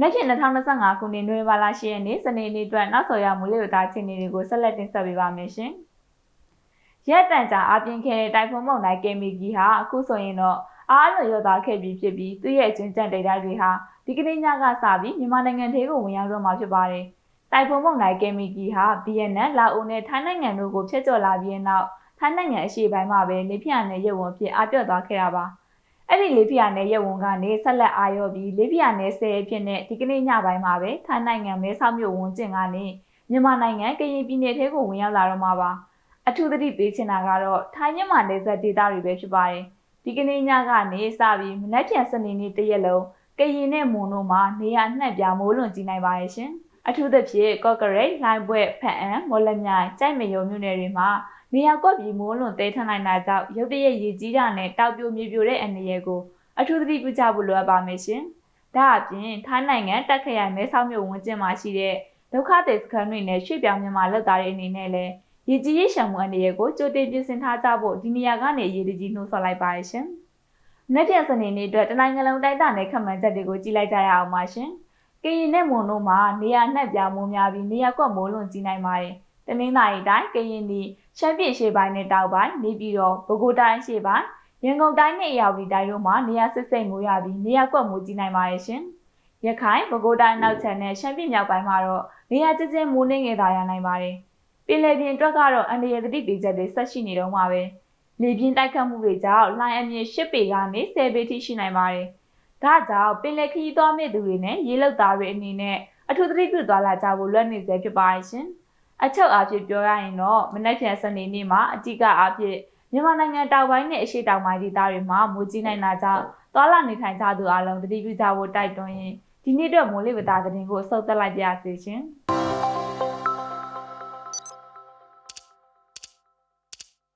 မနက်ဖြန်2025ခုနှစ်နိုဝင်ဘာလ10ရက်နေ့စနေနေ့အတွက်နောက်ဆော်ရမူလေးဝသားချင်းတွေကိုဆက်လက်တင်ဆက်ပေးပါမယ်ရှင်။ရက်တန်ကြာအပြင်ခဲတဲ့တိုင်ဖွန်မုန်တိုင်းကင်မီဂီဟာအခုဆိုရင်တော့အားလုံးရောသားခဲ့ပြီးဖြစ်ပြီးသူ့ရဲ့အချင်းကျန်ဒေတာတွေဟာဒီကနေ့ညကစပြီးမြန်မာနိုင်ငံထဲကိုဝင်ရောက်တော့မှာဖြစ်ပါတယ်။တိုင်ဖွန်မုန်တိုင်းကင်မီဂီဟာဗီယက်နမ်၊လာအိုနဲ့ထိုင်းနိုင်ငံတို့ကိုဖျက်ချော်လာပြီးနောက်ထိုင်းနိုင်ငံအရှေ့ပိုင်းမှာပဲလေပြင်းနဲ့ရုပ်ဝန်ဖြစ်အပြတ်သွားခဲ့တာပါ။ အဲ့ဒီလေးဖီယာနယ်ရဲ့ဝန်ကနေဆက်လက်အာရောပြီးလေးဖီယာနယ်ဆယ်အဖြစ်နဲ့ဒီကနေ့ညပိုင်းမှာပဲထိုင်းနိုင်ငံမဲဆောက်မြို့ဝန်ကျင်ကနေမြန်မာနိုင်ငံကရင်ပြည်နယ်ထဲကိုဝင်ရောက်လာတော့မှာပါအထူးသတိပေးချင်တာကတော့ထိုင်းမြန်မာနယ်စပ်ဒေသတွေပဲဖြစ်ပါတယ်ဒီကနေ့ညကနေစပြီးမနက်ဖြန်စနေနေ့တရက်လုံးကရင်နဲ့မွန်တို့မှာနေရာနှံ့ပြမိုးလွန်ကြည့်နိုင်ပါရဲ့ရှင်အထူးသဖြင့်ကော့ကရိတ်လိုင်းဘွဲ့ဖက်အံမော်လမြိုင်ကြိုက်မယုံမြို့နယ်တွေမှာ နေရာကွက်ပြီးမိုးလွန်တဲထနိုင်တာကြောင့်ရုတ်တရက်ရေကြီးတာနဲ့တောက်ပြိုမြေပြိုတဲ့အနေရကိုအထူးသတိပြုကြဖို့လိုအပ်ပါမယ်ရှင်။ဒါအပြင်ထိုင်းနိုင်ငံတက်ခရိုင်မဲဆောက်မြို့ဝန်းကျင်မှာရှိတဲ့ဒုက္ခသည်စခန်းတွေနဲ့ရွှေ့ပြောင်းမြန်မာလက်သားတွေအနေနဲ့လည်းရေကြီးရေရှမ်းမှုအနေရကိုကြိုတင်ပြင်ဆင်ထားကြဖို့ဒီနေရာကနေရေတကြီးနှိုးဆော်လိုက်ပါရရှင်။နေ့ပြန်စနေနေ့အတွက်တနိုင်ငံလုံးတိုက်တာနဲ့ခန့်မှန်းချက်တွေကိုကြည့်လိုက်ကြရအောင်ပါရှင်။ကရင်နဲ့မွန်တို့မှာနေရာနှက်ပြမိုးများပြီးနေရာကွက်မိုးလွန်ကြီးနိုင်ပါတယ်။ တနင်္သာရီတိုင်းကရင်ပြည်ရှမ်းပြည်ရှေ့ပိုင်းနဲ့တောက်ပိုင်းနေပြည်တော်ပဲခူးတိုင်းရှေ့ပိုင်းရန်ကုန်တိုင်းနဲ့အရာဝတီတိုင်းတို့မှာနေရာစစ်စိမ်မိုးရပြီးနေရာကွက်မိုးကြီးနိုင်ပါရဲ့ရှင်။ရခိုင်ပဲခူးတိုင်းနောက်ချန်နဲ့ရှမ်းပြည်မြောက်ပိုင်းမှာတော့နေရာကျကျမိုးနှင်းငယ်သာရနိုင်ပါတယ်။ပြည်လည်ပြင်အတွက်ကတော့အန္တရာယ်သတိပေးချက်တွေဆက်ရှိနေတော့မှာပဲ။လေပြင်းတိုက်ခတ်မှုတွေကြောင့်လိုင်းအမြင့်၈ပေကနေ၁၀ပေထိရှိနိုင်ပါတယ်။ဒါကြောင့်ပင်လယ်ခရီးသွားမယ့်သူတွေနဲ့ရေလောက်သားတွေအနေနဲ့အထူးသတိပြုသွားလာကြဖို့လွတ်နေစေဖြစ်ပါရဲ့ရှင်။ အချုပ်အားဖြင့်ပြောရရင်တော့မနက်ဖြန်စနေနေ့မှာအတိကအားဖြင့်မြန်မာနိုင်ငံတောင်ပိုင်းနဲ့အရှေ့တောင်ပိုင်းဒေသတွေမှာမိုးကြီးနိုင်တာကြောင့်သွာလာနေထိုင်ကြသူအလုံးသတိပြုကြဖို့တိုက်တွန်းရင်းဒီနေ့အတွက်မိုးလေဝသသတင်းကိုအဆုတ်သက်လိုက်ပါရစေရှင်။